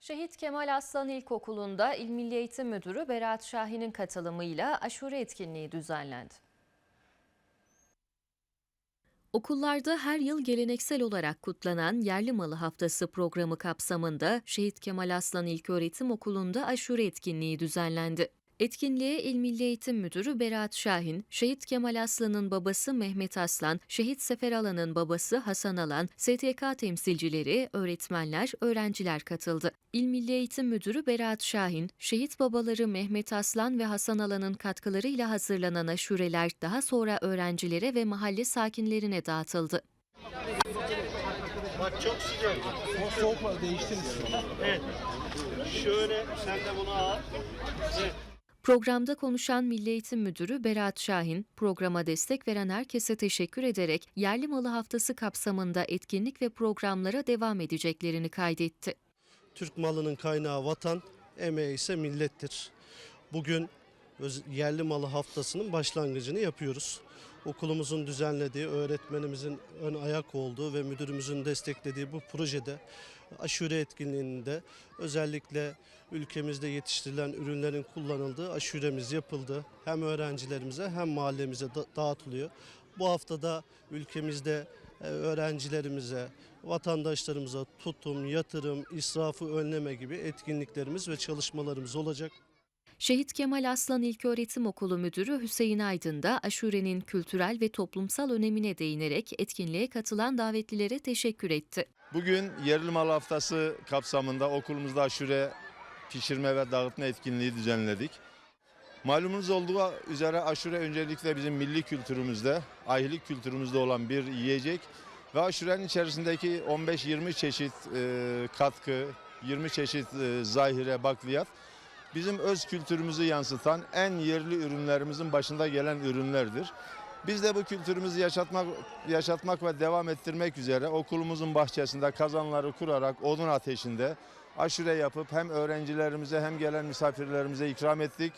Şehit Kemal Aslan İlkokulu'nda İl Milli Eğitim Müdürü Berat Şahin'in katılımıyla aşure etkinliği düzenlendi. Okullarda her yıl geleneksel olarak kutlanan Yerli Malı Haftası programı kapsamında Şehit Kemal Aslan İlköğretim Okulu'nda aşure etkinliği düzenlendi. Etkinliğe İl Milli Eğitim Müdürü Berat Şahin, Şehit Kemal Aslan'ın babası Mehmet Aslan, Şehit Sefer Alan'ın babası Hasan Alan, STK temsilcileri, öğretmenler, öğrenciler katıldı. İl Milli Eğitim Müdürü Berat Şahin, şehit babaları Mehmet Aslan ve Hasan Alan'ın katkılarıyla hazırlanan aşureler daha sonra öğrencilere ve mahalle sakinlerine dağıtıldı. Bak çok sıcak. O soğuk var değiştiririz. Evet. Şöyle sen de bunu al. Programda konuşan Milli Eğitim Müdürü Berat Şahin, programa destek veren herkese teşekkür ederek Yerli Malı Haftası kapsamında etkinlik ve programlara devam edeceklerini kaydetti. Türk malının kaynağı vatan, emeği ise millettir. Bugün yerli malı haftasının başlangıcını yapıyoruz. Okulumuzun düzenlediği, öğretmenimizin ön ayak olduğu ve müdürümüzün desteklediği bu projede aşure etkinliğinde özellikle ülkemizde yetiştirilen ürünlerin kullanıldığı aşuremiz yapıldı. Hem öğrencilerimize hem mahallemize da- dağıtılıyor. Bu haftada ülkemizde e, öğrencilerimize, vatandaşlarımıza tutum, yatırım, israfı önleme gibi etkinliklerimiz ve çalışmalarımız olacak. Şehit Kemal Aslan İlköğretim Okulu Müdürü Hüseyin Aydın da aşurenin kültürel ve toplumsal önemine değinerek etkinliğe katılan davetlilere teşekkür etti. Bugün yerli mal haftası kapsamında okulumuzda aşure pişirme ve dağıtma etkinliği düzenledik. Malumunuz olduğu üzere aşure öncelikle bizim milli kültürümüzde, ahilik kültürümüzde olan bir yiyecek ve aşurenin içerisindeki 15-20 çeşit e, katkı, 20 çeşit e, zahire, bakliyat bizim öz kültürümüzü yansıtan en yerli ürünlerimizin başında gelen ürünlerdir. Biz de bu kültürümüzü yaşatmak, yaşatmak ve devam ettirmek üzere okulumuzun bahçesinde kazanları kurarak odun ateşinde aşure yapıp hem öğrencilerimize hem gelen misafirlerimize ikram ettik.